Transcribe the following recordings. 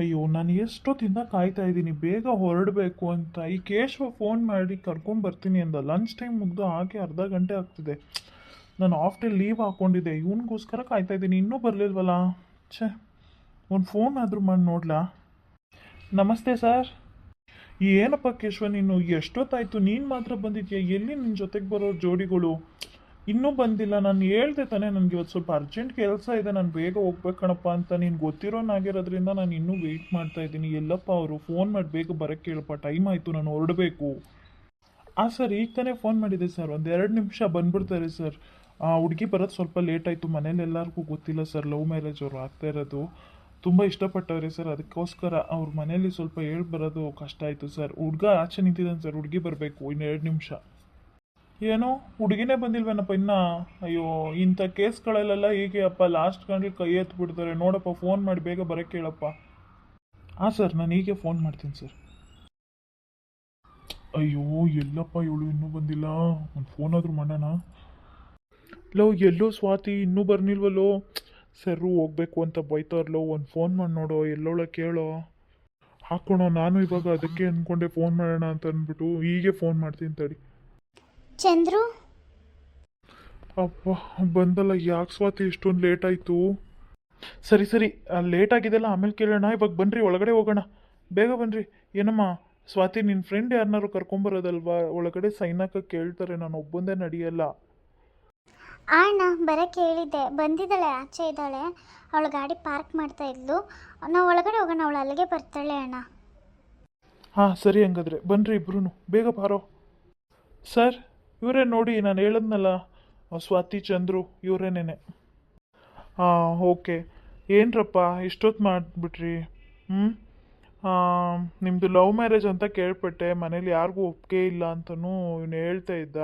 ಅಯ್ಯೋ, ನಾನು ಎಷ್ಟೊತ್ತಿಂದ ಕಾಯ್ತಾ ಇದ್ದೀನಿ, ಬೇಗ ಹೊರಡಬೇಕು ಅಂತ. ಈ ಕೇಶವ ಫೋನ್ ಮಾಡಿ ಕರ್ಕೊಂಬರ್ತೀನಿ ಅಂದ. ಲಂಚ್ ಟೈಮ್ ಮುಗ್ದು ಹಾಗೆ ಅರ್ಧ ಗಂಟೆ ಆಗ್ತಿದೆ. ನಾನು ಆಫ್ ಡೇ ಲೀವ್ ಹಾಕ್ಕೊಂಡಿದ್ದೆ ಇವನಿಗೋಸ್ಕರ ಕಾಯ್ತಾ ಇದ್ದೀನಿ. ಇನ್ನೂ ಬರಲಿಲ್ವಲ್ಲ? ಛೇ, ಒಂದು ಫೋನ್ ಆದರೂ ಮಾಡಿ ನೋಡ್ಲಾ? ನಮಸ್ತೆ ಸರ್ ಏನಪ್ಪ ಕೇಶವ, ನೀನು ಎಷ್ಟೊತ್ತಾಯಿತು? ನೀನು ಮಾತ್ರ ಬಂದಿದ್ಯಾ? ಎಲ್ಲಿ ನಿನ್ನ ಜೊತೆಗೆ ಬರೋ ಜೋಡಿಗಳು? ಇನ್ನೂ ಬಂದಿಲ್ಲ. ನಾನು ಹೇಳ್ದೆ ತಾನೇ ನನಗೆ ಇವತ್ತು ಸ್ವಲ್ಪ ಅರ್ಜೆಂಟ್ ಕೆಲಸ ಇದೆ. ನಾನು ಬೇಗ ಹೋಗ್ಬೇಕಣಪ್ಪ ಅಂತ ನೀನು ಗೊತ್ತಿರೋನಾಗಿರೋದ್ರಿಂದ ನಾನು ಇನ್ನೂ ವೆಯ್ಟ್ ಮಾಡ್ತಾ ಇದ್ದೀನಿ. ಎಲ್ಲಪ್ಪ ಅವರು ಫೋನ್ ಮಾಡಿ ಬೇಗ ಬರಕ್ಕೆ ಹೇಳಪ್ಪ ಟೈಮ್ ಆಯಿತು, ನಾನು ಹೊರಡಬೇಕು. ಆ, ಸರ್, ಈಗ ತಾನೇ ಫೋನ್ ಮಾಡಿದೆ ಸರ್. ಒಂದು ಎರಡು ನಿಮಿಷ ಬಂದ್ಬಿಡ್ತಾರೆ ಸರ್. ಆ, ಹುಡುಗಿ ಬರೋದು ಸ್ವಲ್ಪ ಲೇಟ್ ಆಯಿತು. ಮನೇಲಿ ಎಲ್ಲರಿಗೂ ಗೊತ್ತಿಲ್ಲ ಸರ್. ಲವ್ ಮ್ಯಾರೇಜ್ ಅವರು ಆಗ್ತಾ ಇರೋದು. ತುಂಬ ಇಷ್ಟಪಟ್ಟವ್ರೆ ಸರ್. ಅದಕ್ಕೋಸ್ಕರ ಅವ್ರ ಮನೇಲಿ ಸ್ವಲ್ಪ ಹೇಳಿ ಬರೋದು ಕಷ್ಟ ಆಯಿತು ಸರ್. ಹುಡುಗ ಆಚೆ ನಿಂತಿದ್ದಾನೆ ಸರ್. ಹುಡುಗಿ ಬರಬೇಕು. ಇನ್ನು ಎರಡು ನಿಮಿಷ. ಏನೋ ಹುಡುಗಿನೇ ಬಂದಿಲ್ವೇನಪ್ಪ ಇನ್ನ? ಅಯ್ಯೋ, ಇಂಥ ಕೇಸ್ಗಳಲ್ಲೆಲ್ಲ ಹೀಗೆ ಅಪ್ಪ ಲಾಸ್ಟ್ ಗಂಟೆ ಕೈ ಎತ್ತು ಬಿಡ್ತಾರೆ ನೋಡಪ್ಪ ಫೋನ್ ಮಾಡಿ ಬೇಗ ಬರೋಕ್ಕೆ ಹೇಳಪ್ಪ ಹಾಂ ಸರ್ ನಾನು ಹೀಗೆ ಫೋನ್ ಮಾಡ್ತೀನಿ ಸರ್ ಅಯ್ಯೋ, ಎಲ್ಲಪ್ಪ ಇವಳು ಇನ್ನೂ ಬಂದಿಲ್ಲ? ಒಂದು ಫೋನ್ ಆದರೂ ಮಾಡೋಣ? ಲೋ, ಎಲ್ಲೋ ಸ್ವಾತಿ, ಇನ್ನೂ ಬರ್ನಿಲ್ವಲ್ಲೋ? ಸರ್, ಹೋಗ್ಬೇಕು ಅಂತ ಬೈತಾರಲ್ಲೋ ಒಂದು ಫೋನ್ ಮಾಡಿ ನೋಡೋ, ಎಲ್ಲೋಳ ಕೇಳೋ. ಹಾಕೋಣ, ನಾನು ಇವಾಗ ಅದಕ್ಕೆ ಅಂದ್ಕೊಂಡೆ ಫೋನ್ ಮಾಡೋಣ ಅಂತ ಅಂದ್ಬಿಟ್ಟು ಹೀಗೆ ಫೋನ್ ಮಾಡ್ತೀನಿ ತಡಿ. ಚಂದ್ರು? ಅಪ್ಪ ಬಂದಲ್ಲ ಯಾಕೆ ಸ್ವಾತಿ ಇಷ್ಟೊಂದು ಲೇಟ್ ಆಯ್ತು? ಸರಿ ಸರಿ ಲೇಟ್ ಆಗಿದೆಲ್ಲ ಆಮೇಲೆ ಕೇಳೋಣ ಇವಾಗ ಬನ್ರಿ ಒಳಗಡೆ ಹೋಗೋಣ. ಬೇಗ ಬನ್ರಿ. ಏನಮ್ಮ ಸ್ವಾತಿ ನಿನ್ನ ಫ್ರೆಂಡ್ ಯಾರನ್ನಾರು ಕರ್ಕೊಂಬರೋದಲ್ವಾ? ಒಳಗಡೆ ಸೈನ್ ಹಾಕಕ್ಕೆ ಕೇಳ್ತಾರೆ ನಾನು ಒಬ್ಬಂದೇ ನಡೆಯಲ್ಲ. ಅಣ್ಣ ಬರೋಕ್ಕೆ ಹೇಳಿದ್ದೆ. ಬಂದಿದ್ದಾಳೆ ಆಚೆ ಇದ್ದಾಳೆ. ಅವಳ ಗಾಡಿ ಪಾರ್ಕ್ ಮಾಡ್ತಾ ಇದ್ಲು. ನಾವು ಒಳಗಡೆ ಹೋಗೋಣ ಅವಳು ಅಲ್ಲಿಗೆ ಬರ್ತಾಳೆ ಅಣ್ಣ. ಹಾಂ ಸರಿ ಹಂಗಾದ್ರೆ. ಬನ್ರಿ ಇಬ್ರು ಬೇಗ ಬಾರೋ. ಸರ್ ಇವರೇ ನೋಡಿ, ನಾನು ಹೇಳದ್ನಲ್ಲ ಸ್ವಾತಿ, ಚಂದ್ರು ಇವರೇನೇನೆ ಹಾಂ ಓಕೆ. ಏನ್ರಪ್ಪ ಇಷ್ಟೊತ್ತು ಮಾಡಿಬಿಟ್ರಿ? ಹ್ಞೂ ನಿಮ್ಮದು ಲವ್ ಮ್ಯಾರೇಜ್ ಅಂತ ಕೇಳ್ಪಟ್ಟೆ, ಮನೇಲಿ ಯಾರಿಗೂ ಒಪ್ಪಿಗೆ ಇಲ್ಲ ಅಂತಲೂ ಇವನು ಹೇಳ್ತಾ ಇದ್ದ.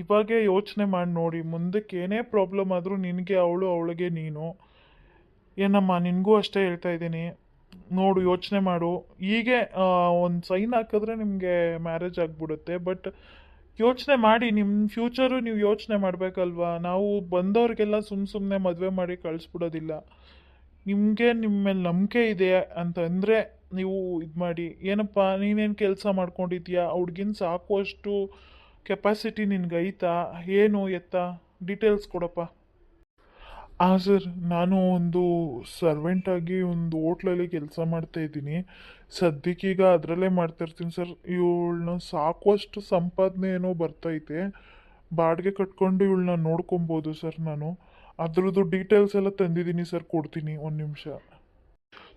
ಇವಾಗೇ ಯೋಚನೆ ಮಾಡಿ ನೋಡಿ, ಮುಂದಕ್ಕೆ ಏನೇ ಪ್ರಾಬ್ಲಮ್ ಆದರೂ ನಿನಗೆ ಅವಳು, ಅವಳಿಗೆ ನೀನು. ಏನಮ್ಮ, ನಿನಗೂ ಅಷ್ಟೇ ಹೇಳ್ತಾ ಇದ್ದೀನಿ. ನೋಡು, ಯೋಚನೆ ಮಾಡು. ಹೀಗೆ ಒಂದು ಸೈನ್ ಹಾಕಿದ್ರೆ ನಿಮಗೆ ಮ್ಯಾರೇಜ್ ಆಗಿಬಿಡುತ್ತೆ, ಬಟ್ ಯೋಚನೆ ಮಾಡಿ ನಿಮ್ಮ ಫ್ಯೂಚರು ನೀವು ಯೋಚನೆ ಮಾಡಬೇಕಲ್ವಾ? ನಾವು ಬಂದವ್ರಿಗೆಲ್ಲ ಸುಮ್ಮ ಸುಮ್ಮನೆ ಮದುವೆ ಮಾಡಿ ಕಳಿಸ್ಬಿಡೋದಿಲ್ಲ. ನಿಮಗೆ ನಿಮ್ಮ ಮೇಲೆ ನಂಬಿಕೆ ಇದೆ ಅಂತಂದರೆ ನೀವು ಇದು ಮಾಡಿ. ಏನಪ್ಪ, ನೀನೇನು ಕೆಲಸ ಮಾಡ್ಕೊಂಡಿದ್ಯಾ? ಹುಡ್ಗಿನ ಸಾಕುವಷ್ಟು ಕೆಪಾಸಿಟಿ ನಿನ್ಗೆ ಏನು ಎತ್ತ? ಡೀಟೇಲ್ಸ್ ಕೊಡಪ್ಪ. ಹಾಂ ಸರ್, ನಾನು ಒಂದು ಸರ್ವೆಂಟಾಗಿ ಒಂದು ಹೋಟ್ಲಲ್ಲಿ ಕೆಲಸ ಮಾಡ್ತಾ ಇದ್ದೀನಿ. ಸದ್ಯಕ್ಕೀಗ ಅದರಲ್ಲೇ ಮಾಡ್ತಾಯಿರ್ತೀನಿ ಸರ್. ಇವಳನ್ನ ಸಾಕುವಷ್ಟು ಸಂಪಾದನೆ ಏನೋ ಬರ್ತೈತೆ. ಬಾಡಿಗೆ ಕಟ್ಕೊಂಡು ಇವಳನ್ನ ನೋಡ್ಕೊಬೋದು ಸರ್ ನಾನು. ಅದ್ರದ್ದು ಡೀಟೇಲ್ಸ್ ಎಲ್ಲ ತಂದಿದ್ದೀನಿ ಸರ್, ಕೊಡ್ತೀನಿ ಒಂದು ನಿಮಿಷ.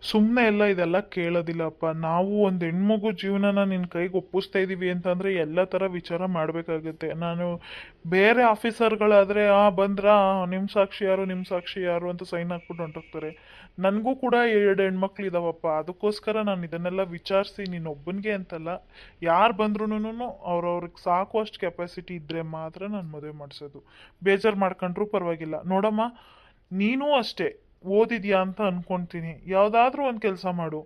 ಸುಮ್ಮನೆ ಎಲ್ಲ ಇದೆಲ್ಲ ಕೇಳೋದಿಲ್ಲಪ್ಪ. ನಾವು ಒಂದು ಹೆಣ್ಮಗು ಜೀವನನ ನಿನ್ನ ಕೈಗೆ ಒಪ್ಪಿಸ್ತಾ ಇದ್ದೀವಿ ಅಂತಂದರೆ ಎಲ್ಲ ಥರ ವಿಚಾರ ಮಾಡಬೇಕಾಗುತ್ತೆ. ನಾನು ಬೇರೆ ಆಫೀಸರ್ಗಳಾದರೆ, ಆ, ಬಂದ್ರ? ನಿಮ್ಮ ಸಾಕ್ಷಿ ಯಾರು? ನಿಮ್ಮ ಸಾಕ್ಷಿ ಯಾರು? ಅಂತ ಸೈನ್ ಹಾಕ್ಬಿಟ್ಟು ಹೊಂಟೋಗ್ತಾರೆ. ನನಗೂ ಕೂಡ ಎರಡು ಹೆಣ್ಮಕ್ಳು ಇದಾವಪ್ಪ. ಅದಕ್ಕೋಸ್ಕರ ನಾನು ಇದನ್ನೆಲ್ಲ ವಿಚಾರಿಸಿ ನೀನೊಬ್ಬನಿಗೆ ಅಂತಲ್ಲ, ಯಾರು ಬಂದ್ರೂ ಅವ್ರವ್ರಿಗೆ ಸಾಕುವಷ್ಟು ಕೆಪಾಸಿಟಿ ಇದ್ದರೆ ಮಾತ್ರ ನಾನು ಮದುವೆ ಮಾಡಿಸೋದು. ಬೇಜಾರು ಮಾಡ್ಕೊಂಡ್ರೂ ಪರವಾಗಿಲ್ಲ. ನೋಡಮ್ಮ, ನೀನೂ ಅಷ್ಟೇ. ಓದಿದ್ಯಾ ಅಂತ ಅನ್ಕೊಂತೀನಿ. ಯಾವುದಾದ್ರೂ ಒಂದು ಕೆಲಸ ಮಾಡು.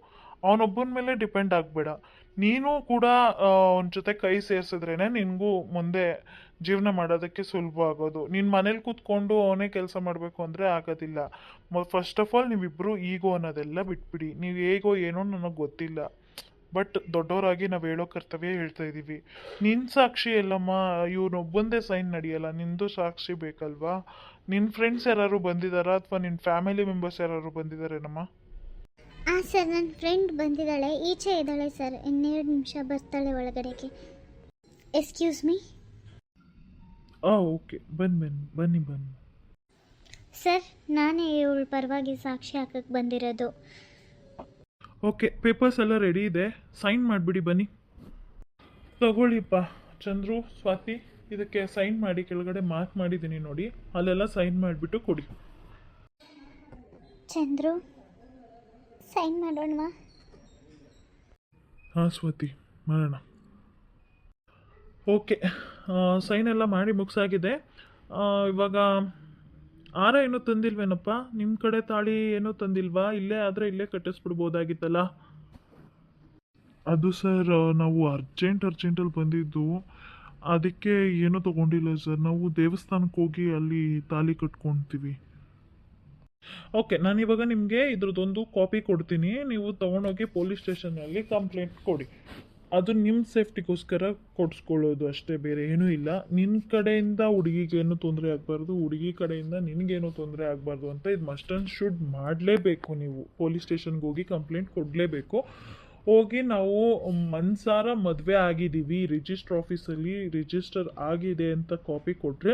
ಅವನೊಬ್ಬನ ಮೇಲೆ ಡಿಪೆಂಡ್ ಆಗಬೇಡ. ನೀನು ಕೂಡ ಅವನ ಜೊತೆ ಕೈ ಸೇರಿಸಿದ್ರೇನೆ ನಿನಗೂ ಮುಂದೆ ಜೀವನ ಮಾಡೋದಕ್ಕೆ ಸುಲಭ ಆಗೋದು. ನಿನ್ನ ಮನೇಲಿ ಕೂತ್ಕೊಂಡು ಅವನೇ ಕೆಲಸ ಮಾಡಬೇಕು ಅಂದರೆ ಆಗೋದಿಲ್ಲ. ಫಸ್ಟ್ ಆಫ್ ಆಲ್ ನೀವಿಬ್ಬರು ಈಗೋ ಅನ್ನೋದೆಲ್ಲ ಬಿಟ್ಬಿಡಿ. ನೀವು ಹೇಗೋ ಏನೋ ನನಗೆ ಗೊತ್ತಿಲ್ಲ. ಬಟ್ ದೊಡ್ಡವರಾಗಿ ನಾವು ಹೇಳೋ ಕರ್ತವ್ಯ ಹೇಳ್ತಾ ಇದ್ದೀವಿ ನಿನ್ನ ಸಾಕ್ಷಿ ಎಲ್ಲಮ್ಮ ಇವನೊಬ್ಬಂದೇ ಸೈನ್ ನಡೆಯಲ್ಲ ನಿಂದು ಸಾಕ್ಷಿ ಬೇಕಲ್ವಾ? ನಿನ್ನ ಫ್ರೆಂಡ್ಸ್ ಯಾರು ಬಂದಿದ್ದಾರಾ ಅಥವಾ ನಿನ್ನ ಫ್ಯಾಮಿಲಿ ಮೆಂಬರ್ಸ್ ಯಾರು ಬಂದಿದ್ದಾರೇನಮ್ಮ ಹಾಂ ಸರ್ ನನ್ನ ಫ್ರೆಂಡ್ ಬಂದಿದ್ದಾಳೆ ಈಚೆ ಇದ್ದಾಳೆ ಸರ್ ಇನ್ನೆರಡು ನಿಮಿಷ ಬರ್ತಾಳೆ ಒಳಗಡೆಗೆ. ಎಕ್ಸ್ಕ್ಯೂಸ್ ಮೀ ಹಾಂ ಓಕೆ ಬನ್ನಿ ಬನ್ನಿ ಬನ್ನಿ ಬನ್ನಿ. ಸರ್ ನಾನೇ ಇವಳು ಪರವಾಗಿ ಸಾಕ್ಷಿ ಹಾಕಕ್ಕೆ ಬಂದಿರೋದು. ಓಕೆ ಪೇಪರ್ಸ್ ಎಲ್ಲ ರೆಡಿ ಇದೆ. ಸೈನ್ ಮಾಡಿಬಿಡಿ ಬನ್ನಿ. ತಗೊಳ್ಳಿಪ್ಪ ಚಂದ್ರು ಸ್ವಾತಿ ಇದಕ್ಕೆ ಸೈನ್ ಮಾಡಿ ಕೆಳಗಡೆ ಮಾರ್ಕ್ ಮಾಡಿದ್ದೀನಿ ನೋಡಿ. ಅಲ್ಲೆಲ್ಲ ಸೈನ್ ಮಾಡಿಬಿಟ್ಟು ಕೊಡಿ. ಚಂದ್ರು ಸೈನ್ ಮಾಡೋಣವಾ? ಹಾಂ ಸ್ವಾತಿ ಮಾಡೋಣ. ಓಕೆ ಸೈನ್ ಎಲ್ಲ ಮಾಡಿ ಮುಗಿಸಾಗಿದೆ. ಇವಾಗ ಆರ ಏನೂ ತಂದಿಲ್ವೇನಪ್ಪ? ನಿಮ್ಮ ಕಡೆ ತಾಳಿ ಏನೂ ತಂದಿಲ್ವಾ? ಇಲ್ಲೇ ಆದರೆ ಇಲ್ಲೇ ಕಟ್ಟಿಸ್ಬಿಡ್ಬೋದಾಗಿತ್ತಲ್ಲ. ಅದು ಸರ್ ನಾವು ಅರ್ಜೆಂಟ್ ಅರ್ಜೆಂಟಲ್ಲಿ ಬಂದಿದ್ದು ಅದಕ್ಕೆ ಏನೂ ತಗೊಂಡಿಲ್ಲ ಸರ್. ನಾವು ದೇವಸ್ಥಾನಕ್ಕೆ ಹೋಗಿ ಅಲ್ಲಿ ತಾಳಿ ಕಟ್ಕೊಳ್ತೀವಿ ಓಕೆ ನಾನು ಇವಾಗ ನಿಮಗೆ ಇದ್ರದ್ದೊಂದು ಕಾಪಿ ಕೊಡ್ತೀನಿ. ನೀವು ತಗೊಂಡೋಗಿ ಪೊಲೀಸ್ ಸ್ಟೇಷನಲ್ಲಿ ಕಂಪ್ಲೇಂಟ್ ಕೊಡಿ. ಅದು ನಿಮ್ಮ ಸೇಫ್ಟಿಗೋಸ್ಕರ ಕೊಡಿಸ್ಕೊಳ್ಳೋದು ಅಷ್ಟೇ, ಬೇರೆ ಏನೂ ಇಲ್ಲ. ನಿನ್ನ ಕಡೆಯಿಂದ ಹುಡುಗಿಗೇನು ತೊಂದರೆ ಆಗಬಾರ್ದು, ಹುಡುಗಿ ಕಡೆಯಿಂದ ನಿನಗೇನು ತೊಂದರೆ ಆಗಬಾರ್ದು ಅಂತ ಇದು ಮಸ್ಟ್ ಆ್ಯಂಡ್ ಶುಡ್ ಮಾಡಲೇಬೇಕು ನೀವು. ಪೊಲೀಸ್ ಸ್ಟೇಷನ್ಗೆ ಹೋಗಿ ಕಂಪ್ಲೇಂಟ್ ಕೊಡಲೇಬೇಕು. ಹೋಗಿ ನಾವು ಮನ್ಸಾರ ಮದುವೆ ಆಗಿದ್ದೀವಿ ರಿಜಿಸ್ಟರ್ ಆಫೀಸಲ್ಲಿ ರಿಜಿಸ್ಟರ್ ಆಗಿದೆ ಅಂತ ಕಾಪಿ ಕೊಟ್ಟರೆ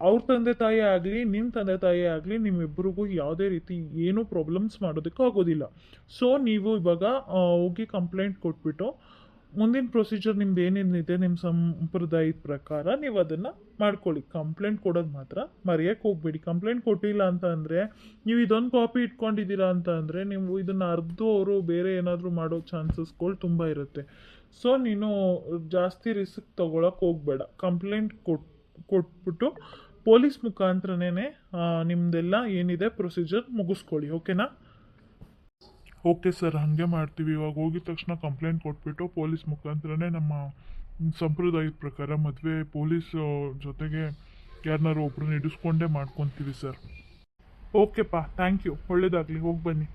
ಅವ್ರ ತಂದೆ ತಾಯಿ ಆಗಲಿ ನಿಮ್ಮ ತಂದೆ ತಾಯಿ ಆಗಲಿ ನಿಮ್ಮಿಬ್ಬರಿಗೂ ಯಾವುದೇ ರೀತಿ ಏನೂ ಪ್ರಾಬ್ಲಮ್ಸ್ ಮಾಡೋದಕ್ಕೆ ಆಗೋದಿಲ್ಲ ಸೊ ನೀವು ಇವಾಗ ಹೋಗಿ ಕಂಪ್ಲೇಂಟ್ ಕೊಟ್ಬಿಟ್ಟು ಮುಂದಿನ ಪ್ರೊಸೀಜರ್ ನಿಮ್ದು ಏನೇನಿದೆ ನಿಮ್ಮ ಸಂಪ್ರದಾಯದ ಪ್ರಕಾರ ನೀವು ಅದನ್ನು ಮಾಡ್ಕೊಳ್ಳಿ. ಕಂಪ್ಲೇಂಟ್ ಕೊಡೋದು ಮಾತ್ರ ಮರೆಯೋಕ್ಕೆ ಹೋಗ್ಬೇಡಿ. ಕಂಪ್ಲೇಂಟ್ ಕೊಟ್ಟಿಲ್ಲ ಅಂತ ಅಂದರೆ ನೀವು ಇದೊಂದು ಕಾಪಿ ಇಟ್ಕೊಂಡಿದ್ದೀರಾ ಅಂತ ಅಂದರೆ ನೀವು ಇದನ್ನು ಅರ್ಧ ಅವರು ಬೇರೆ ಏನಾದರೂ ಮಾಡೋ ಚಾನ್ಸಸ್ಗಳು ತುಂಬ ಇರುತ್ತೆ. ಸೊ ನೀನು ಜಾಸ್ತಿ ರಿಸ್ಕ್ ತೊಗೊಳಕ್ಕೆ ಹೋಗಬೇಡ. ಕಂಪ್ಲೇಂಟ್ ಕೊಟ್ಟು ಕೊಟ್ಬಿಟ್ಟು ಪೊಲೀಸ್ ಮುಖಾಂತರನೇ ನಿಮ್ಮದೆಲ್ಲ ಏನಿದೆ ಪ್ರೊಸೀಜರ್ ಮುಗಿಸ್ಕೊಳ್ಳಿ. ಓಕೆನಾ ಓಕೆ ಸರ್, ಹಾಗೆ ಮಾಡ್ತೀವಿ. ಇವಾಗ ಹೋಗಿದ ತಕ್ಷಣ ಕಂಪ್ಲೇಂಟ್ ಕೊಟ್ಬಿಟ್ಟು ಪೊಲೀಸ್ ಮುಖಾಂತರನೇ ನಮ್ಮ ಸಂಪ್ರದಾಯದ ಪ್ರಕಾರ ಮದುವೆ ಪೊಲೀಸ್ ಜೊತೆಗೆ ಯಾರನ್ನಾರು ಒಬ್ಬರು ಹಿಡಿಸ್ಕೊಂಡೇ ಮಾಡ್ಕೊತೀವಿ ಸರ್. ಓಕೆಪ್ಪ ಥ್ಯಾಂಕ್ ಯು ಒಳ್ಳೇದಾಗಲಿ, ಹೋಗಿ ಬನ್ನಿ.